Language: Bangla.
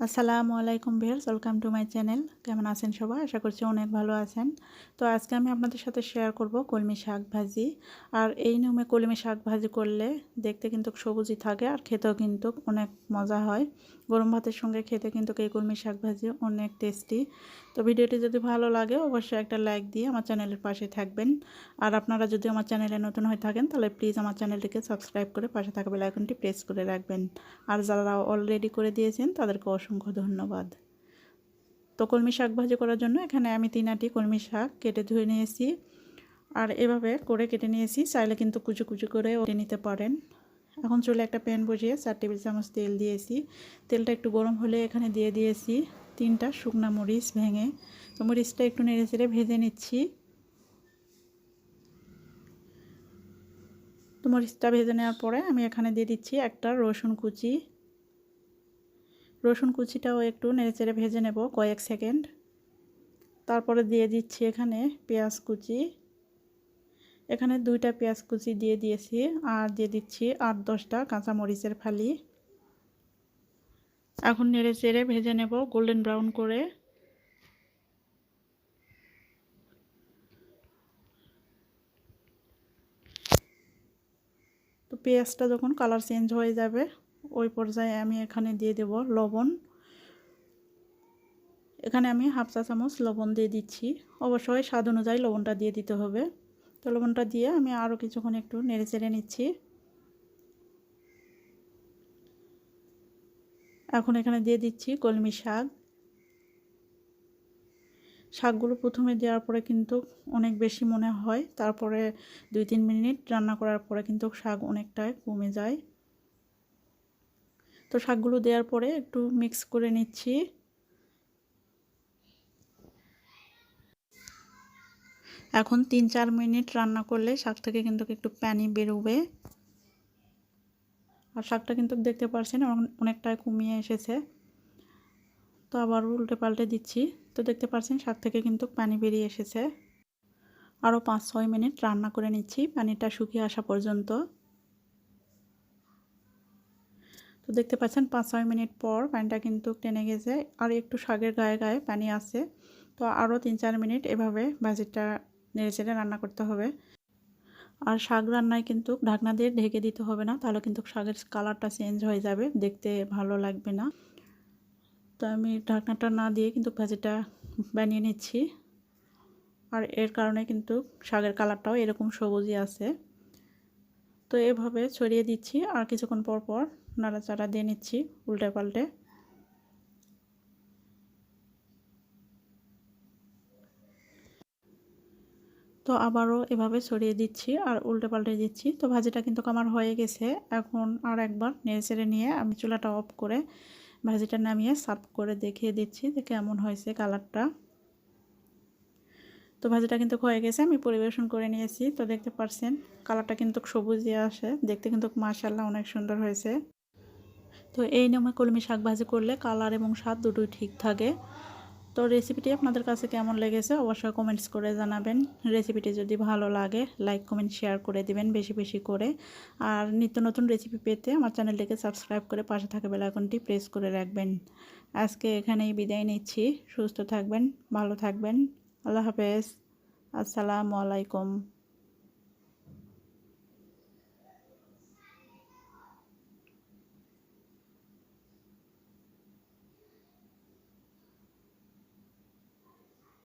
আসসালামু আলাইকুম viewers welcome to my channel. কেমন আছেন সবাই? আশা করছি অনেক ভালো আছেন। তো আজকে আমি আপনাদের সাথে শেয়ার করব কলমি শাক ভাজি। আর এই নিয়মে কলমি শাক ভাজি করলে দেখতে কিন্তু সবুজই থাকে আর খেতেও কিন্তু অনেক মজা হয়। গরম ভাতের সঙ্গে খেতে কিন্তু এই কলমি শাক ভাজি অনেক টেস্টি তো ভিডিওটি যদি ভালো লাগে, অবশ্যই একটা লাইক দিয়ে আমার চ্যানেলের পাশে থাকবেন। আর আপনারা যদি আমার চ্যানেলে নতুন হয়ে থাকেন, তাহলে প্লিজ আমার চ্যানেলটিকে সাবস্ক্রাইব করে পাশে থাকা বেলাইকনটি প্রেস করে রাখবেন। আর যারা অলরেডি করে দিয়েছেন, তাদেরকে অসংখ্য ধন্যবাদ। তো কলমি শাক ভাজি করার জন্য এখানে আমি তিনাটি কলমি শাক কেটে ধুয়ে নিয়েছি। আর এভাবে করে কেটে নিয়েছি, চাইলে কিন্তু কুচু কুচু করে ওটে নিতে পারেন। এখন চলে একটা প্যান বসিয়ে চার টেবিল চামচ তেল দিয়েছি। তেলটা একটু গরম হলে এখানে দিয়ে দিয়েছি তিনটা শুকনা মরিচ ভেঙে। তো মরিচটা একটু নেড়ে চেড়ে ভেজে নিচ্ছি। তো মরিচটা ভেজে নেওয়ার পরে আমি এখানে দিয়ে দিচ্ছি একটা রসুন কুচি। রসুন কুচিটাও একটু নেড়েচেড়ে ভেজে নেব কয়েক সেকেন্ড। তারপরে দিয়ে দিচ্ছি এখানে পেঁয়াজ কুচি। এখানে দুইটা পেঁয়াজ কুচি দিয়ে দিয়েছি আর দিয়ে দিচ্ছি আট দশটা কাঁচা মরিচের ফালি। এখন নেড়ে চেড়ে ভেজে নেব গোল্ডেন ব্রাউন করে। তো পেঁয়াজটা যখন কালার চেঞ্জ হয়ে যাবে, ওই পর্যায়ে আমি এখানে দিয়ে দেব লবণ। এখানে আমি হাফ চা চামচ লবণ দিয়ে দিচ্ছি। অবশ্যই স্বাদ অনুযায়ী লবণটা দিয়ে দিতে হবে। তো লবণটা দিয়ে আমি আরও কিছুক্ষণ একটু নেড়ে চেড়ে নিচ্ছি। এখন এখানে দিয়ে দিচ্ছি কলমি শাক। শাকগুলো প্রথমে দেওয়ার পরে কিন্তু অনেক বেশি মনে হয়, তারপরে দুই তিন মিনিট রান্না করার পরে কিন্তু শাক অনেকটাই কমে যায়। তো শাকগুলো দেওয়ার পরে একটু মিক্স করে নিচ্ছি। এখন তিন, চার মিনিট রান্না করলে শাক থেকে কিন্তু একটু পানি বেরোবে। আর শাকটা কিন্তু দেখতে পারছেন অনেকটাই কমিয়ে এসেছে। তো আবার উল্টে পাল্টে দিচ্ছি। তো দেখতে পাচ্ছেন শাক থেকে কিন্তু পানি বেরিয়ে এসেছে। আরও পাঁচ, ছয় মিনিট রান্না করে নিচ্ছি, পানিটা শুকিয়ে আসা পর্যন্ত। তো দেখতে পাচ্ছেন, পাঁচ, ছয় মিনিট পর পানিটা কিন্তু টেনে গেছে। আর একটু শাকের গায়ে গায়ে পানি আছে। তো আরও তিন, চার মিনিট এভাবে ভাজিটা নেড়ে চেড়ে রান্না করতে হবে। আর শাক রান্নায় কিন্তু ঢাকনা দিয়ে ঢেকে দিতে হবে না, তাহলে কিন্তু শাকের কালারটা চেঞ্জ হয়ে যাবে, দেখতে ভালো লাগবে না। তো আমি ঢাকনাটা না দিয়ে কিন্তু ভাজিটা বানিয়ে নিচ্ছি। আর এর কারণে কিন্তু শাকের কালারটাও এরকম সবুজই আছে। তো এভাবে ছড়িয়ে দিচ্ছি, আর কিছুক্ষণ পর পর নাড়াচাড়া দিয়ে নিচ্ছি উল্টে পাল্টে। তো আবারও এভাবে ছড়িয়ে দিচ্ছি আর উল্টে পাল্টে দিচ্ছি। তো ভাজিটা কিন্তু আমার হয়ে গেছে। এখন আর একবার নেড়ে চেড়ে নিয়ে আমি চুলাটা অফ করে ভাজিটা নামিয়ে সার্ভ করে দেখিয়ে দিচ্ছি যে কেমন হয়েছে কালারটা। তো ভাজিটা কিন্তু হয়ে গেছে, আমি পরিবেশন করে নিয়েছি। তো দেখতে পারছেন, কালারটা কিন্তু সবুজে আসে। দেখতে কিন্তু মাশাল্লাহ অনেক সুন্দর হয়েছে। তো এই নিয়মে কলমি শাক ভাজি করলে কালার এবং স্বাদ দুটোই ঠিক থাকে। তো রেসিপিটি আপনাদের কাছে কেমন লেগেছে অবশ্যই কমেন্টস করে জানাবেন। রেসিপিটি যদি ভালো লাগে লাইক কমেন্ট শেয়ার করে দিবেন বেশি বেশি করে। আর নিত্য নতুন রেসিপি পেতে আমার চ্যানেলটিকে সাবস্ক্রাইব করে পাশে থাকা বেলাকনটি প্রেস করে রাখবেন। আজকে এখানেই বিদায় নিচ্ছি। সুস্থ থাকবেন, ভালো থাকবেন। আল্লাহ হাফেজ। আসসালামু আলাইকুম।